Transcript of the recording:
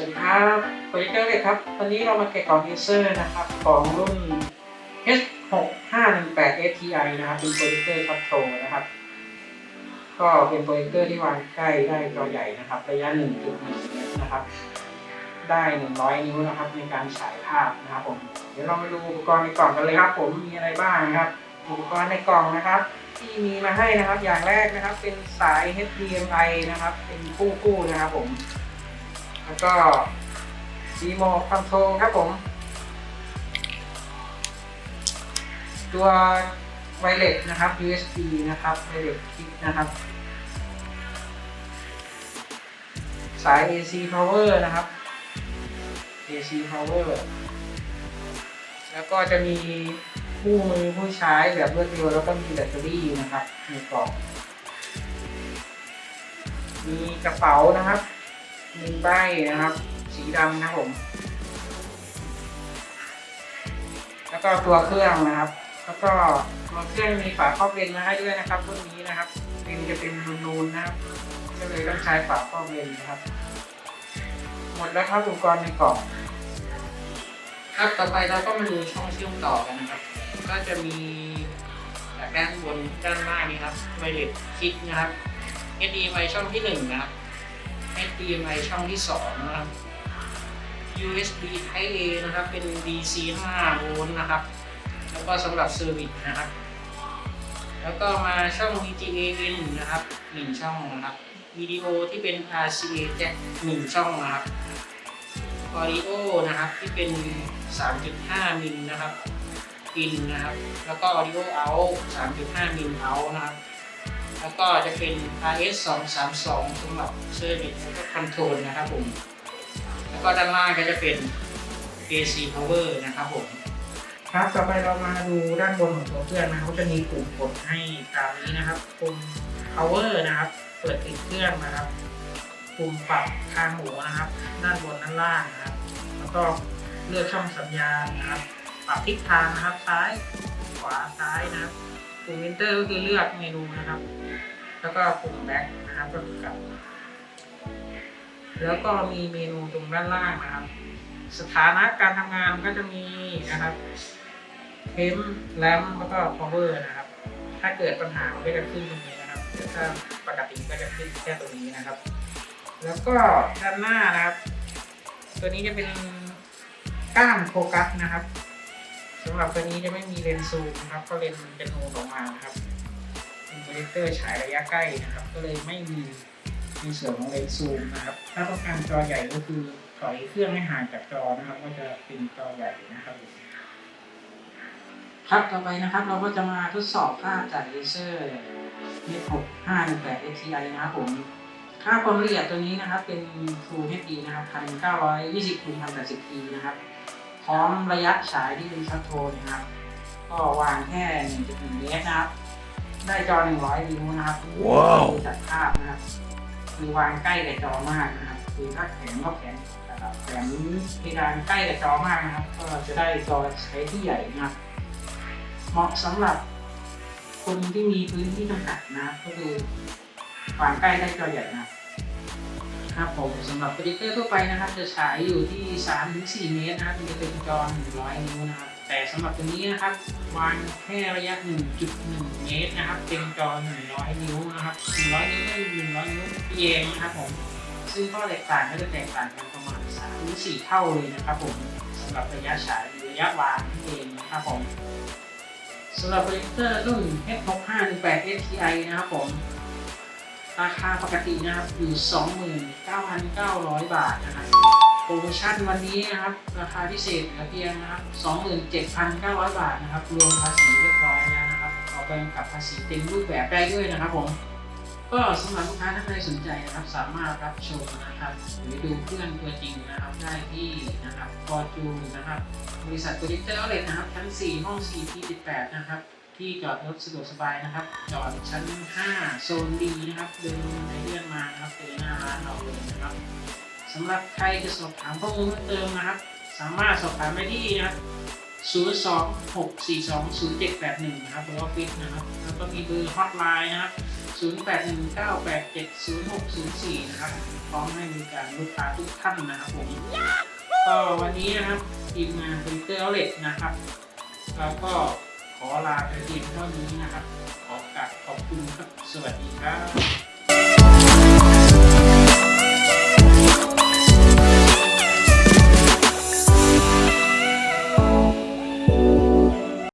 วัสดีครับโปรเจคเตอร์เลยครับ วันนี้เรามาแกะกล่องเอเซอร์นะครับ ของรุ่น H6518 STI นะครับ เป็นโปรเจคเตอร์ช็อตโชว์นะครับ ก็เป็นโปรเจคเตอร์ที่วางใกล้ได้จอใหญ่นะครับ ระยะ 1.1เมตรนะครับ ได้ 100 นิ้วนะครับ ในการฉายภาพนะครับผม เดี๋ยวเรามาดูอุปกรณ์ในกล่องกันเลยครับ ผม มีอะไรบ้างนะครับ อุปกรณ์ในกล่องนะครับที่มีมาให้นะครับ อย่างแรกนะครับ เป็นสาย HDMI นะครับ เป็นกู้กู้ๆนะครับผม แล้วก็ Remote Control ครับผม ตัวไวเลสนะครับ USB นะครับไวเลสคิกนะครับ สาย AC power นะครับ AC power แล้วก็จะมีคู่มือผู้ใช้แบบรวดเร็วแล้วก็มีแบตเตอรี่นะครับในกล่องมีกระเป๋านะครับ มีใบนะครับ สีดำนะผม แล้วก็ตัวเครื่องนะครับ แล้วก็ตัวเครื่องมีฝาครอบเลนส์มาให้ด้วยนะครับรุ่นนี้นะครับเลนจะเป็นนูนๆนะครับ ก็เลยต้องใช้ฝาครอบเลนส์นะครับ หมดแล้วครับอุปกรณ์ในกล่องครับต่อไปเราก็มาดูช่องเชื่อมต่อกันนะครับ ก็จะมีจากด้านบนด้านล่างนี้ครับไวเลสคิกนะครับ HDMI ช่องที่หนึ่งนะครับ HDMI ช่องที่สองนะครับ USB Type A นะครับ เป็น DC 5โวลต์นะครับ แล้วก็สำหรับเซอร์วิสนะครับ แล้วก็มาช่อง VGA in นะครับหนึ่งช่องนะครับ วิดีโอที่เป็น RCA jack หนึ่งช่องนะครับ Audio นะครับ ที่เป็น 3.5 มิลนะครับ in นนะครับ แล้วก็ Audio out 3.5 มิล out นะครับ แล้วก็จะเป็น RS 232สำหรับ Service แล้วก็ Control นะครับผม แล้วก็ด้านล่างก็จะเป็น AC Power นะครับผม ครับต่อไปเรามาดูด้านบนของตัวเครื่องนะครับเขาจะมีปุ่มกดให้ตามนี้นะครับปุ่ม power นะครับ เปิดติดเครื่องนะครับ ปุ่มปรับทางหูนะครับ ด้านบนด้านล่างนะครับ แล้วก็เลือกช่องสัญญาณนะครับ ปรับทิศทางนะครับซ้าย ขวาซ้ายนะครับ ปุ่ม enter ก็คือเลือกเมนูนะครับ แล้วก็ปุ่ม back นะครับก็คือกลับ แล้วก็มีเมนูตรงด้านล่างนะครับ สถานะการทำงานก็จะมีนะครับเทมแรมแล้วก็ power นะครับ ถ้าเกิดปัญหาก็จะขึ้นตรงนี้นะครับแต่ถ้าปกติก็จะขึ้นแค่ตรงนี้นะครับ แล้วก็ด้านหน้านะครับ ตัวนี้จะเป็นก้านโฟกัสนะครับ สำหรับตัวนี้จะไม่มีเลนส์ซูมนะครับ ก็เลนส์มันจะนูนออกมานะครับ เป็นโปรเจคเตอร์ฉายระยะใกล้นะครับ ก็เลยไม่มีในส่วนของเลนส์ซูมนะครับ ถ้าต้องการจอใหญ่ก็คือถอยเครื่องให้ห่างจากจอนะครับ ก็จะเป็นจอใหญ่นะครับ ครับต่อไปนะครับ เราก็จะมาทดสอบภาพจากเลเซอร์ H6518 STI นะครับผมค่าความละเอียดตัวนี้นะครับเป็น Full HD นะครับ1920คูณ1080 p นะครับ ร้อมระยะฉายที่เป็นชัดโทนนะครับ ก็วางแค่1.1เมตรนะครับ ได้จอ 100นิ้วนะครับว้าวดูจากภาพนะครับคือวางใกล้กับจอมากนะครับคือถ้าแขนก็แขนนะครับแขนเพดานใกล้กับจอมากนะครับ ก็จะได้จอใช้ที่ใหญ่นะครับ เหมาะสำหรับคนที่มีพื้นที่จำกัดนะครับก็คือวางใกล้ได้จอใหญ่นะครับ ครับผมสำหรับโปรเจคเตอร์ทั่วไปนะครับ จะฉายอยู่ที่ 3-4 เมตรนะครับมันจะเป็นจอ 100 นิ้วนะครับ แต่สำหรับตัวนี้นะครับวางแค่ระยะ 1.1 เมตรนะครับเป็นจอ 100 นิ้วนะครับ 100 นิ้วก็คือ100 นิ้วเองนะครับผมซึ่งข้อแตกต่างก็จะแตกต่างกันประมาณ3-4เท่าเลยนะครับผมสำหรับระยะฉายหรือระยะวางนั่นเองนะครับผมสำหรับโปรเจคเตอร์รุ่น H6518 STI นะครับผม ราคาปกตินะครับอยู่ 29,900 บาทนะครับโปรโมชั่นวันนี้นะครับ ราคาพิเศษเหลือเพียงนะครับ 27,900 บาทนะครับ รวมภาษีเรียบร้อยแล้วนะครับออกไปกับภาษีเต็มรูปแบบได้ด้วยนะครับผมก็สำหรับลูกค้าท่านใดสนใจนะครับ สามารถรับชมนะครับหรือดูเพื่อนตัวจริงนะครับได้ที่นะครับฟอร์จูนนะครับ บริษัทโปรเจคเตอร์เอาเลนะครับชั้น4ห้อง 4P18 นะครับ ที่จอดรถสะดวกสบายนะครับ จอดชั้น 5 โซนดีนะครับเดินในเลื่อนมานะครับเจอหน้าร้านเราเลยนะครับสำหรับใครจะสอบถามข้อมูลเพิ่มเติมนะครับ สามารถสอบถามไปที่นะครับ026420781 นะครับบอร์ออฟฟิศนะครับ แล้วก็มีเบอร์ฮอตไลน์นะครับ 0819870604 นะครับ พร้อมให้บริการลูกค้าทุกท่านนะครับผมก็วันนี้นะครับทีมงานเป็นเตอร์เล็ตนะครับ แล้วก็ ขอลาไปเพียงเท่านี้นะครับ ขอกราบขอบคุณครับ สวัสดีครับ